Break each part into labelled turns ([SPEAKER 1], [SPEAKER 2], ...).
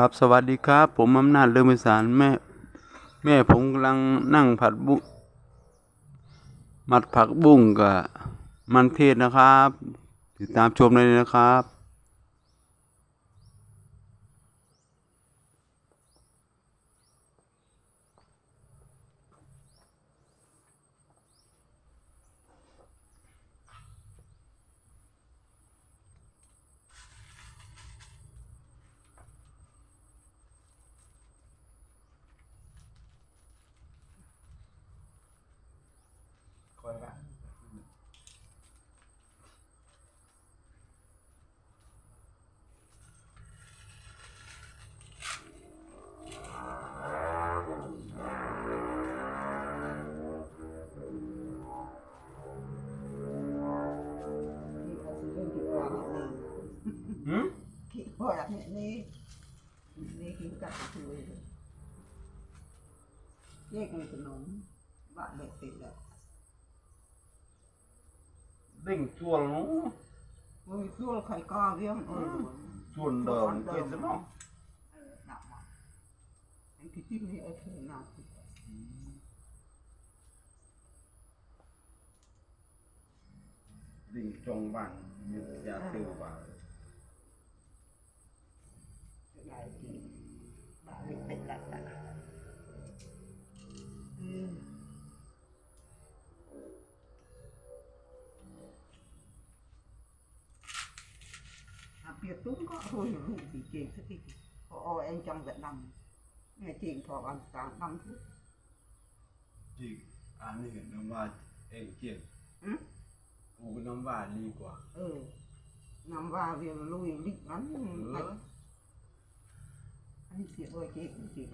[SPEAKER 1] ครับสวัสดีครับ ผมอำนาจเลือมิสารแม่ แม่ผมกำลังนั่งผัดบุมัดผักบุ้งกับมันเทศนะครับ ติดตามชมเลยนะครับ
[SPEAKER 2] พอแบบนี้นี่นี่คิดกับคือเลขในขนมบ้านเด็กติดแล้ว
[SPEAKER 1] เด้งชวนเนาะ
[SPEAKER 2] โอ้ยช่วยใครก็เรียงโอ้ย
[SPEAKER 1] ชวนเดินกินซะเนาะ
[SPEAKER 2] หนักมากไอ้ที่ที่นี่ไอ้เธอหนัก
[SPEAKER 1] เด้งจงบ้านมียาติวบ้าน
[SPEAKER 2] à biệt đúng có thôi hiểu hụt thì chị sẽ đi. Họ em trong Việt Nam ngày chuyện thọ bằng sáng năm phút.
[SPEAKER 1] Chị anh thì năm ba em chuyện
[SPEAKER 2] ừ?
[SPEAKER 1] Cũng năm ba đi quá
[SPEAKER 2] ừ. Năm và việc lui lịch lắm
[SPEAKER 1] ừ
[SPEAKER 2] thì chị ơi chị cũng chị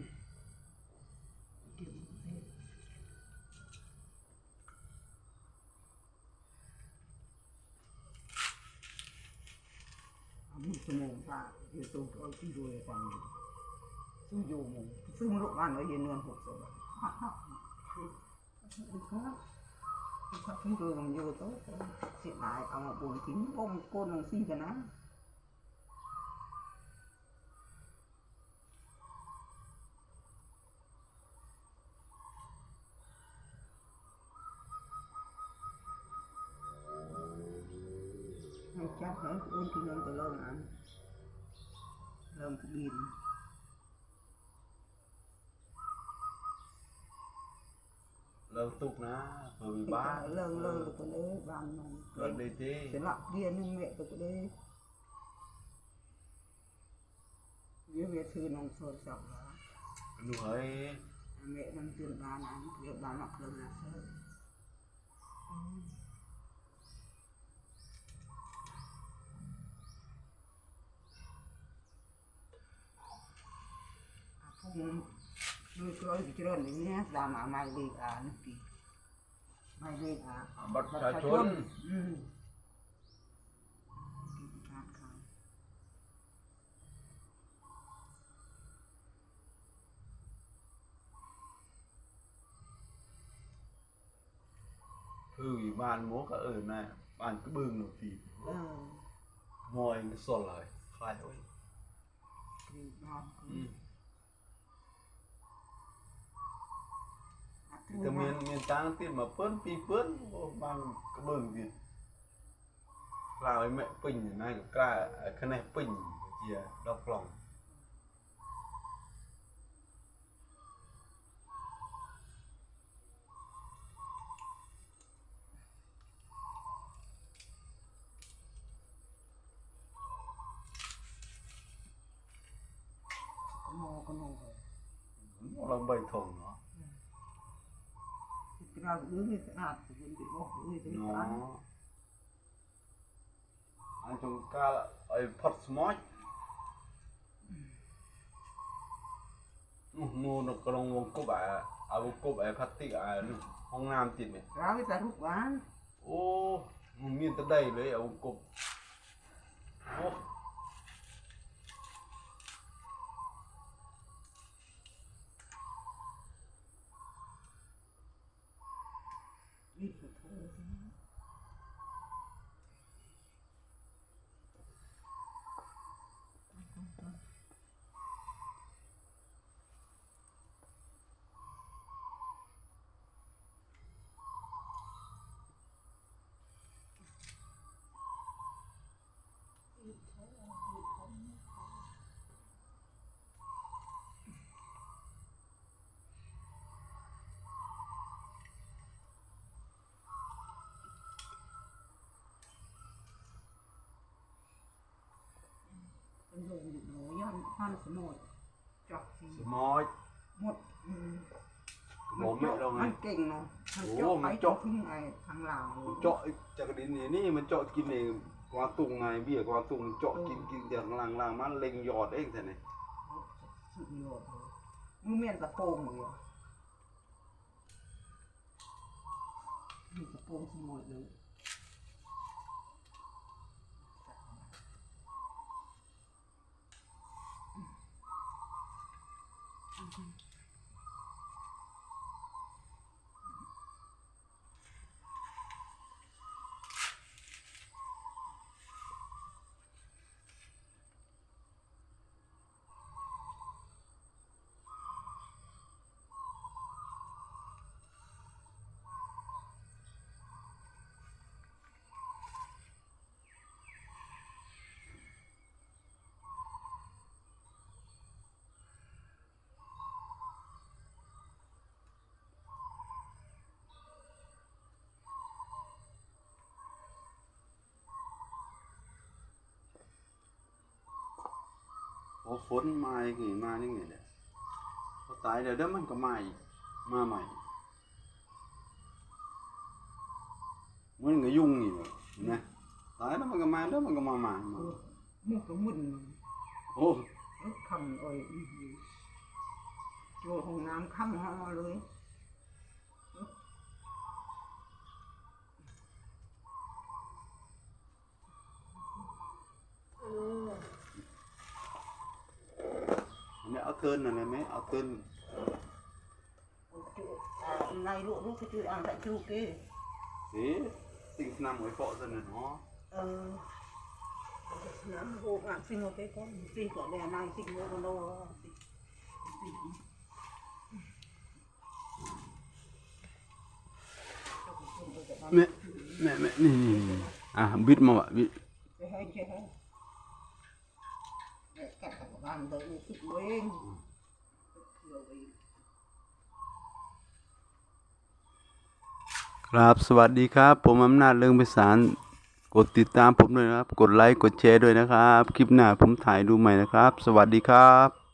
[SPEAKER 2] một số mồm ta thì tôi có cái đuôi rằng tôi dùng mồm tôi lộ ăn ở yên luôn hộp rồi tôi dùng vô tốt chuyện lại còn một buồn kính ôm cô nàng si cái nó ចាប់ហើយប្អូនគឺយើងទៅលងអានលងទីនលងទុកណាព្រោះវាបានលងលងទៅនេះបាននឹងគាត់នេះទេច្រឡប់វានឹងវាទៅនេះ វាវាធ្វើក្នុងសូរសក់ឡានោះហើយអាមេ
[SPEAKER 1] នឹងជឿបានអានវាបានអត់ខ្លួ
[SPEAKER 2] នណាសើ đấy với việc thư nông sôi sọc đó
[SPEAKER 1] หนูเฮ้ย
[SPEAKER 2] mẹ đang tiền bàn ăn việc bàn lọc lần là sơ không nuôi coi cái chuyện này nhé làm mà mai đi à nó kỳ mai đi à
[SPEAKER 1] บัตรประชาชน
[SPEAKER 2] อืมการขาย
[SPEAKER 1] คืออยู่บ้านหมูก็เออนะบ้านก็บึ้งหนูที
[SPEAKER 2] เออ
[SPEAKER 1] มอยมันสดเลยคลายโอ้ย
[SPEAKER 2] คือนอน
[SPEAKER 1] อืม
[SPEAKER 2] อัด
[SPEAKER 1] แต่เมียนเมียนตังติดมาเปิ้นปีเปิ้นโอ้บ้า ទៅមានមានតាំងទៀតមកពឿនពីរពឿនបានក្បឿងទៀតផ្លាយម៉ែពេញណាក៏ក្រៅខ្នេះ
[SPEAKER 2] ពេញជាដល់ប្ល
[SPEAKER 1] ង់កណោកណោឡើងបីធំណាะ
[SPEAKER 2] อาดะอัน
[SPEAKER 1] จงกาไอ้พอดสมอยนู่นนู่นกระลงวงกบอะเอาวงกบไอ้พลาสติกอะนู่นห้องน้ำติดเนี่ย
[SPEAKER 2] เราไปแต่ทุกวัน
[SPEAKER 1] โอ้มันมีแต่ได้เลยเอากบโอ้
[SPEAKER 2] รีบไปโทร ท่าน สมุดจอกสี
[SPEAKER 1] สมอย
[SPEAKER 2] หมดอืม
[SPEAKER 1] บอกไม่ลงไง
[SPEAKER 2] มันเก่งเนาะมัน
[SPEAKER 1] โอ้
[SPEAKER 2] เจาะ
[SPEAKER 1] มั
[SPEAKER 2] ไป
[SPEAKER 1] น
[SPEAKER 2] เจาะ
[SPEAKER 1] เจาะ
[SPEAKER 2] ทิ้งไอ้ทางลาว
[SPEAKER 1] เจาะจากดินนี่นี่มันเจาะกินเองกวางตุงไงเบี้ยกวางตุงเจาะกินกินจากล่างล่างมันเล็งยอดเองแต่นี่
[SPEAKER 2] สุดยอดเลยมือเมียนตะโพงเลยอะมีตะโพงสมุดเลย
[SPEAKER 1] อฝนมาอย่างงี้มาอย่างงี้แหละพอตายเดี๋ยวเดี๋ยวมันก็มาอีกมาใหม่มันก็ยุ่งอีกแบบนะตายแล้วมันก็มาแล้วมันก็มาใหม่มา
[SPEAKER 2] มุกก็มึน
[SPEAKER 1] โอ้
[SPEAKER 2] เอ้ยคำเอ้ยอื้อหือโจห้องน้ำค่ำห้อเลย
[SPEAKER 1] cơn là này mấy ở cơn,
[SPEAKER 2] ngày lụa lúc cái chuyện ăn tại chu
[SPEAKER 1] kì thế tình năm mới phọ dần là nó
[SPEAKER 2] ờ năm bộ bạn sinh một cái con sinh của đè này sinh một con đâu
[SPEAKER 1] mẹ mẹ mẹ nè
[SPEAKER 2] à biết mà bạn biết. Cắt cả bàn đợi một chút lên
[SPEAKER 1] ครับสวัสดีครับ ผมอำนาจเรื่องพิสารกดติดตามผมด้วยนะครับ กดไลค์ กดแชร์ด้วยนะครับ คลิปหน้าผมถ่ายดูใหม่นะครับ สวัสดีครับ